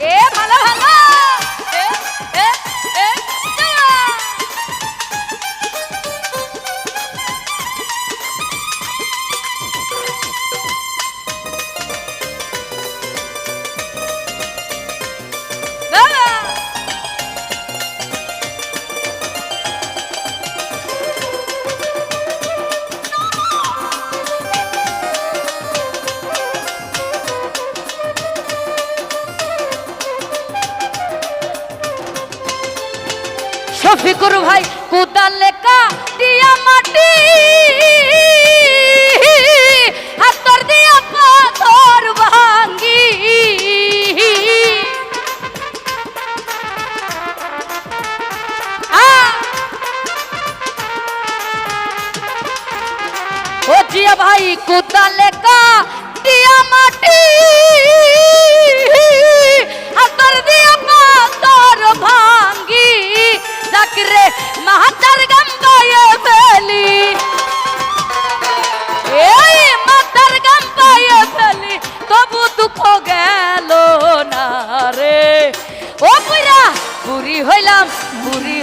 এ ভালো শফিকুর ভাই কোদাল দিয়া মাটি হাতর দিয়া পাথর ভাঙ্গি! ও জিয়া ভাই কোদাল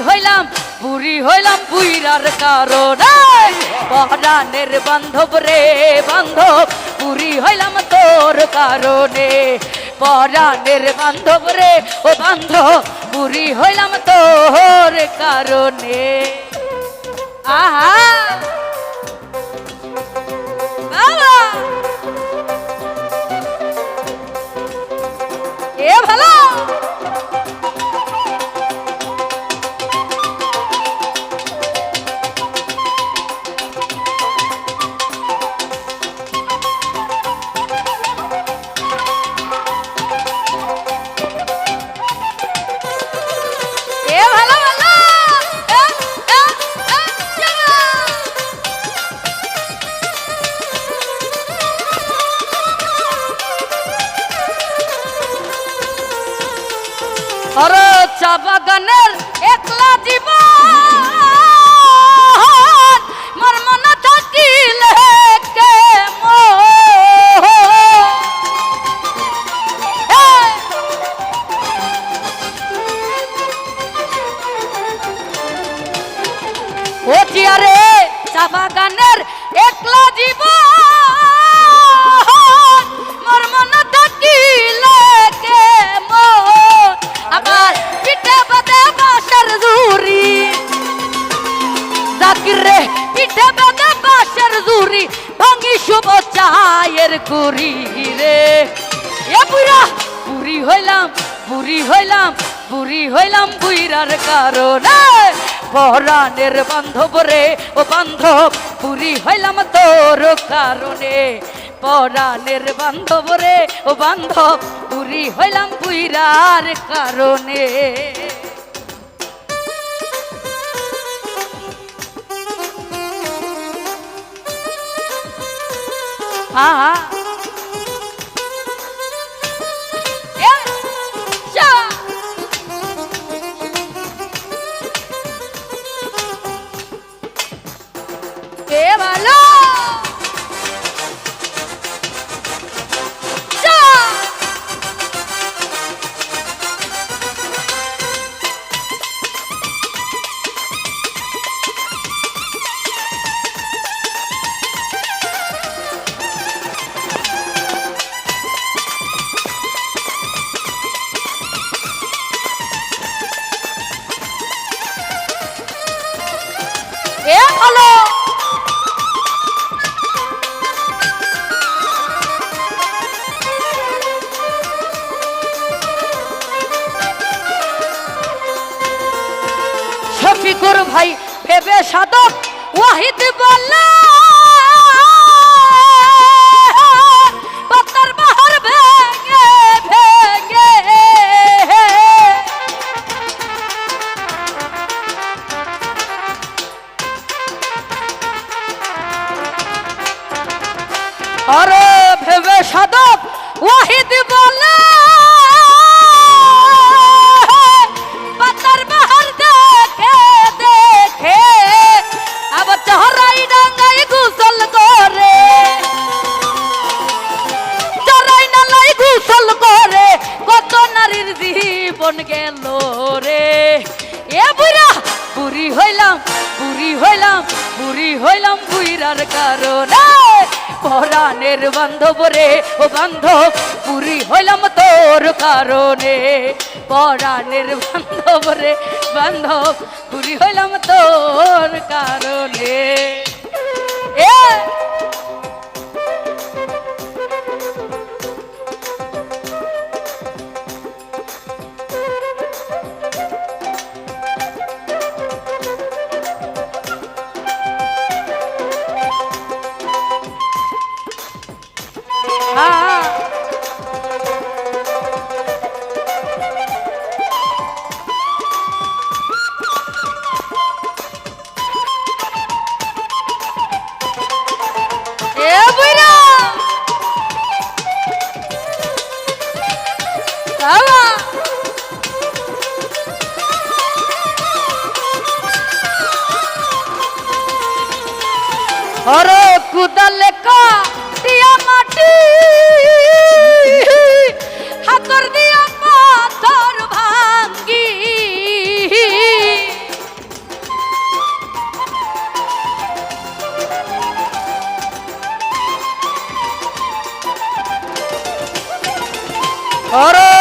হইলাম, বুড়ি হইলাম বুইরার কারণে। পহরানের বান্ধব রে বান্ধব, বুড়ি হইলাম তোর কারণে। পরাণের বান্ধব রে ও বান্ধব, বুড়ি হইলাম তোর কারণে। আহা! চা বাগানের একলা জীবন। মোর মনে থাকিলে ও চিয়ারে চা বাগানের একলা জীবন। জুরি ভাঙি শুভ চায়ের কুরি রে। এ বুড়া, বুড়ি হইলাম বুড়ি হইলাম বুড়ি হইলাম বুইরার কারণে। পরাণের বান্ধব রে, ও বান্ধব, বুড়ি হইলাম তোর কারণে। পরাণের বান্ধব রে, ও বান্ধব, বুড়ি হইলাম বুইরার কারণে। আহা এ, ভালো। শফিকুর ভাই ভেবে সাধক ওয়াহিদ বললা গেল রে। এ বুড়া, বুড়ি হইলাম বুড়ি হইলাম বুড়ি হইলাম বুইরার কারণে। পরাণের বান্ধব রে, ও বান্ধব, বুড়ি হইলাম তোর কারণে। পরাণের বান্ধব রে, বান্ধব, বুড়ি হইলাম তোর কারণে। এ হর কুদালে দিয়া মাটি হাতর দিয়া পাথর ভাঙ্গি হর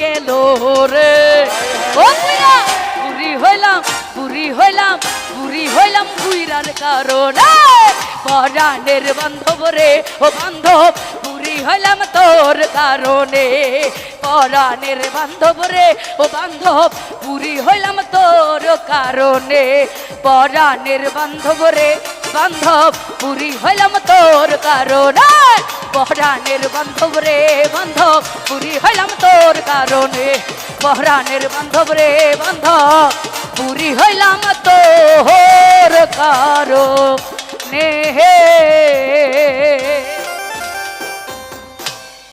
গেল রে। ও বুইরা পুরি হইলাম পুরি হইলাম পুরি হইলাম বুইরার কারণে। পরাণের বান্ধব রে, ও বান্ধব পুরি হইলাম তোর কারণে। পরাণের বান্ধব রে, ও বান্ধব পুরি হইলাম তোর কারণে। পরাণের বান্ধব রে, বান্ধব পুরি হইলাম তোর কারণে। পরাণের বান্ধব রে, বান্ধব কারণে পহরানের বান্ধব রে বান্ধব পুরী হইলাম তো তোর কারণে। হে